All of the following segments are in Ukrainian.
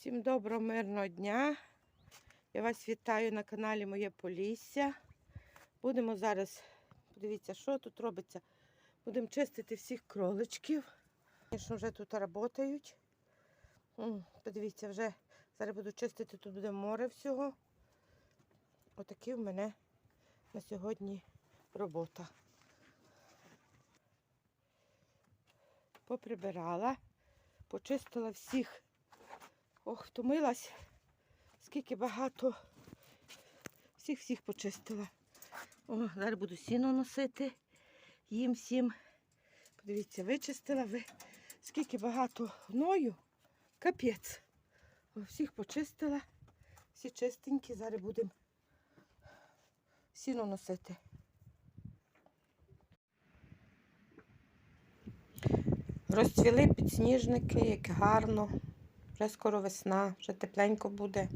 Всім доброго, мирного дня. Я вас вітаю на каналі Моє Полісся. Будемо зараз, подивіться, що тут робиться. Будемо чистити всіх кроличків. Звісно, вже тут працюють. Подивіться, вже зараз буду чистити, тут буде море всього. Отакі в мене на сьогодні робота. Поприбирала, почистила всіх. Ох, втомилась. Скільки багато. Всіх-всіх почистила. О, зараз буду сіно носити. Їм всім. Подивіться, вичистила ви. Скільки багато гною. Капець. Всіх почистила. Всі чистенькі. Зараз будемо сіно носити. Розцвіли підсніжники, як гарно. Вже скоро весна, вже тепленько буде.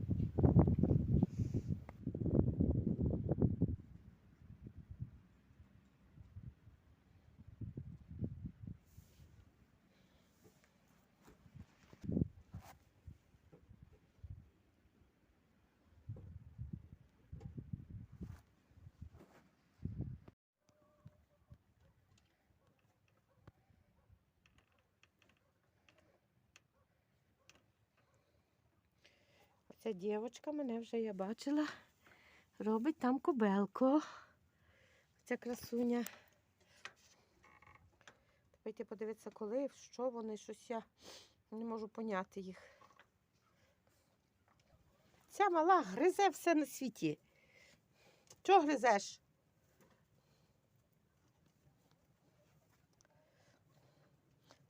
Оця дівчинка мене вже я бачила. Робить там кобелко. Ця красуня. Давайте подивитися, коли, що вони, щось я не можу поняти їх. Ця мала гризе все на світі. Чого гризеш?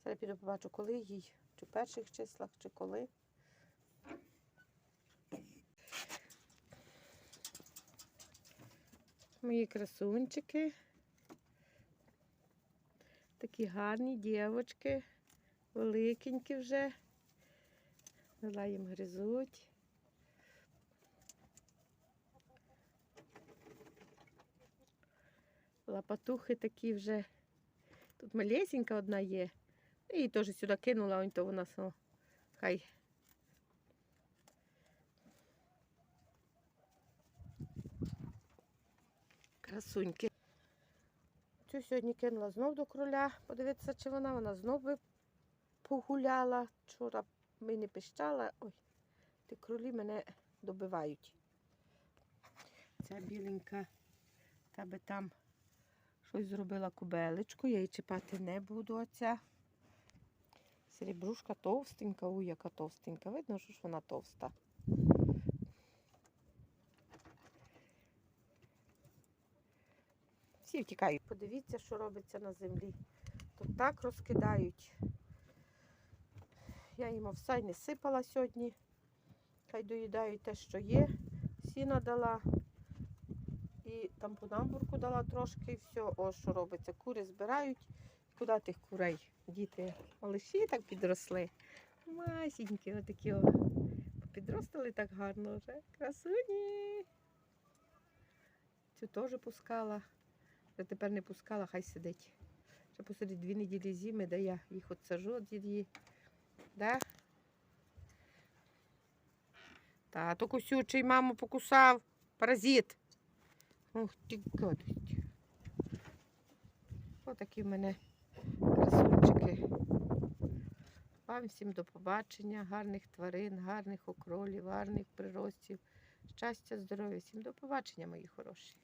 Зараз піду побачу, коли їй, чи в перших числах, чи коли. Мої красунчики. Такі гарні дівочки, великенькі вже. Вела їм гризуть. Лапатухи такі вже. Тут малесенька одна є. Її теж сюди кинула, то вона хай. Красуньки. Цю сьогодні кинула знов до кроля. Подивитися, чи вона, вона знов би погуляла. Вчора ми не пищала. Ой, ті кролі мене добивають. Ця біленька та би там щось зробила кубелечку, я її чіпати не буду. Оця. Серебрушка товстенька, ой, яка товстенька. Видно, що ж вона товста. Всі втікають. Подивіться, що робиться на землі. Тут так розкидають. Я їм овсай не сипала сьогодні. Хай доїдають те, що є. Сіна дала. І там по намбурку дала трошки і все. Ось що робиться. Кури збирають. Куди тих курей? Діти малиші так підросли. Масінькі отакі. О. Підростили так гарно вже. Красуні. Цю теж пускала. Вже тепер не пускала, хай сидить. Ще посидить дві неділі зими, де я їх от сажу від її. Да? Тато кусючий маму покусав. Паразит. Ух ти гадость. Отакі в мене красунчики. Вам всім до побачення, гарних тварин, гарних окролів, гарних приростів. Щастя, здоров'я, всім до побачення, мої хороші.